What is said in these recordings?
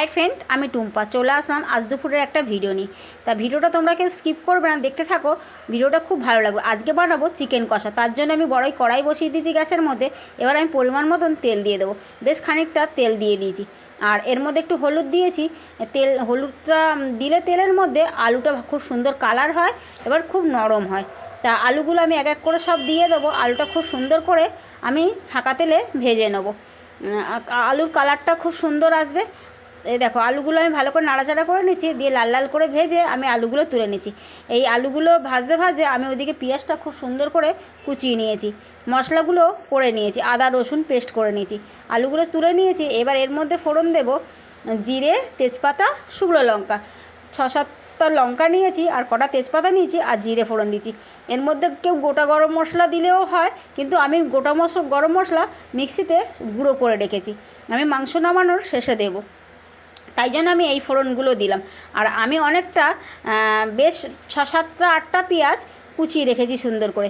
Hi friend, আমি টুম্পা। চলে আসলাম আজ দুপুরের একটা ভিডিও নিয়ে। তা ভিডিওটা তোমরা কেউ স্কিপ করবে না, দেখতে থাকো। ভিডিওটা খুব ভালো লাগবে। আজকে বানাবো চিকেন কষা। তার জন্য আমি বড়ই কড়াই বসিয়ে দিয়েছি গ্যাসের মধ্যে। এবার আমি পরিমাণ মতন তেল দিয়ে দেবো। বেশ খানিকটা তেল দিয়ে দিয়েছি। আর এর মধ্যে একটু হলুদ দিয়েছি। তেল, হলুদটা দিলে তেলের মধ্যে আলুটা খুব সুন্দর কালার হয়, এবার খুব নরম হয়। তা আলুগুলো আমি এক এক করে সব দিয়ে দেবো। আলুটা খুব সুন্দর করে আমি ছাকা তেলে ভেজে নেব। আলুর কালারটা খুব সুন্দর আসবে। এই দেখো, আলুগুলো আমি ভালো করে নাড়াচাড়া করে নিচ্ছি, দিয়ে লাল লাল করে ভেজে আমি আলুগুলো তুলে নিচ্ছি। এই আলুগুলো ভাজতে ভাজে আমি ওইদিকে পেঁয়াজটা খুব সুন্দর করে কুচিয়ে নিয়েছি, মশলাগুলো করে নিয়েছি, আদা, রসুন পেস্ট করে নিয়েছি। আলুগুলো তুলে নিয়েছি, এবার এর মধ্যে ফোড়ন দেব, জিরে, তেজপাতা, শুকনো লঙ্কা। ছ সাতটা লঙ্কা নিয়েছি, আর কটা তেজপাতা নিয়েছি, আর জিরে ফোড়ন দিয়েছি এর মধ্যে কেউ গোটা গরম মশলা দিলেও হয়, কিন্তু আমি গোটা মশলা গরম মশলা মিক্সিতে গুঁড়ো করে রেখেছি। আমি মাংস নামানোর শেষে দেবো। তাই জন্য আমি এই ফোড়নগুলো দিলাম। আর আমি অনেকটা বেশ ছ সাতটা আটটা পেঁয়াজ কুচিয়ে রেখেছি সুন্দর করে।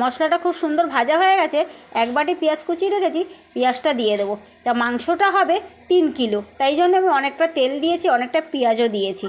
মশলাটা খুব সুন্দর ভাজা হয়ে গেছে এক বাটি পেঁয়াজ কুচিয়ে রেখেছি পেঁয়াজটা দিয়ে দেবো। তা মাংসটা হবে তিন কিলো তাই জন্য আমি অনেকটা তেল দিয়েছি অনেকটা পেঁয়াজও দিয়েছি।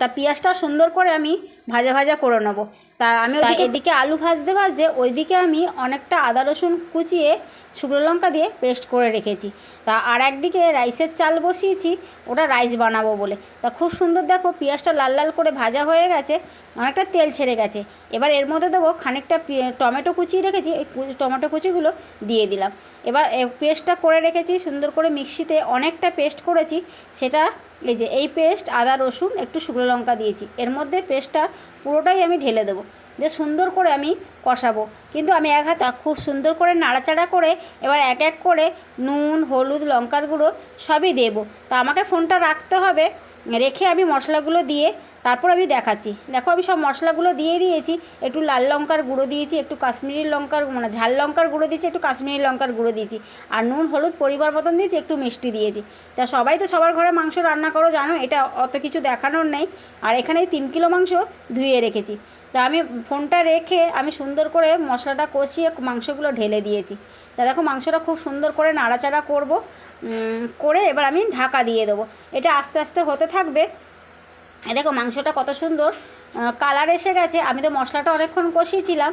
তা পেঁয়াজটা সুন্দর করে আমি ভাজা ভাজা করে নেব। তা আমি এদিকে আলু ভাজতে ভাজতে ওইদিকে আমি অনেকটা আদা রসুন কুচিয়ে শুকনো লঙ্কা দিয়ে পেস্ট করে রেখেছি। তা আর একদিকে রাইসের চাল বসিয়েছি ওটা রাইস বানাবো বলে। তা খুব সুন্দর দেখো পেঁয়াজটা লাল লাল করে ভাজা হয়ে গেছে অনেকটা তেল ছেড়ে গেছে। এবার এর মধ্যে দেবো খানিকটা পে- টমেটো কুচিয়ে রেখেছি, এই টমেটো কুচিগুলো দিয়ে দিলাম। এবার পেস্টটা করে রেখেছি, সুন্দর করে মিক্সিতে অনেকটা পেস্ট করেছি। সেটা এই যে, এই পেস্ট, আদা, রসুন, একটু শুকনো লঙ্কা দিয়েছি। এর মধ্যে পেস্টটা পুরোটাই আমি ঢেলে দেবো। দিয়ে সুন্দর করে আমি কষাবো। কিন্তু আমি এক হাতে, খুব সুন্দর করে নাড়াচাড়া করে এবার এক এক করে নুন, হলুদ, লঙ্কার গুঁড়ো সবই দেবো। তা আমাকে ফোনটা রাখতে হবে। রেখে আমি মশলাগুলো দিয়ে তারপর আমি দেখাচ্ছি। দেখো আমি সব মশলাগুলো দিয়ে দিয়েছি, একটু লাল লঙ্কার গুঁড়ো দিয়েছি, একটু কাশ্মীরি লঙ্কার মানে ঝাল লঙ্কার গুঁড়ো দিয়েছি, একটু কাশ্মীরি লঙ্কার গুঁড়ো দিয়েছি। আর নুন, হলুদ পরিবার মতন দিয়েছি, একটু মিষ্টি দিয়েছি। তা সবাই তো সবার ঘরে মাংস রান্না করো, জানো, এটা অত কিছু দেখানোর নেই। আর এখানে তিন কিলো মাংস ধুয়ে রেখেছি। তা আমি ফোনটা রেখে আমি সুন্দর করে মশলাটা কষিয়ে মাংসগুলো ঢেলে দিয়েছি। তা দেখো মাংসটা খুব সুন্দর করে নাড়াচাড়া করব। করে এবার আমি ঢাকা দিয়ে দেবো। এটা আস্তে আস্তে হতে থাকবে। দেখো মাংসটা কত সুন্দর। কালার এসে গেছে। আমি তো মশলাটা অনেকক্ষণ কষিয়েছিলাম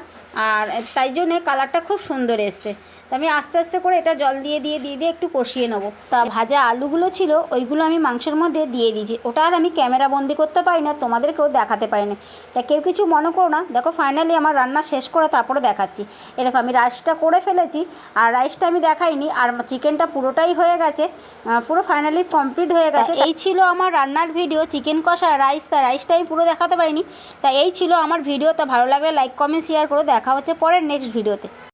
আর তাই জন্যে কালারটা খুব সুন্দর এসছে। তা আমি আস্তে আস্তে করে এটা জল দিয়ে দিয়ে দিয়ে দিয়ে একটু কষিয়ে নেব। তা ভাজা আলুগুলো ছিল ওইগুলো আমি মাংসের মধ্যে দিয়ে দিয়েছি। ওটা আর আমি ক্যামেরা বন্দি করতে পারি না তোমাদেরকেও দেখাতে পারি না। তা কেউ কিছু মনে করো না দেখো ফাইনালি আমার রান্না শেষ করে তারপরে দেখাচ্ছি। এ দেখো আমি রাইসটা করে ফেলেছি আর রাইসটা আমি দেখাইনি আর চিকেনটা পুরোটাই হয়ে গেছে পুরো ফাইনালি কমপ্লিট হয়ে গেছে। এই ছিল আমার রান্নার ভিডিও চিকেন কষা রাইস তা রাইসটা আমি পুরো দেখাতে পারিনি। তা এই ছিল আমার ভিডিও। তা ভালো লাগলে লাইক কমেন্ট শেয়ার করে দেখা হচ্ছে পরের নেক্সট ভিডিওতে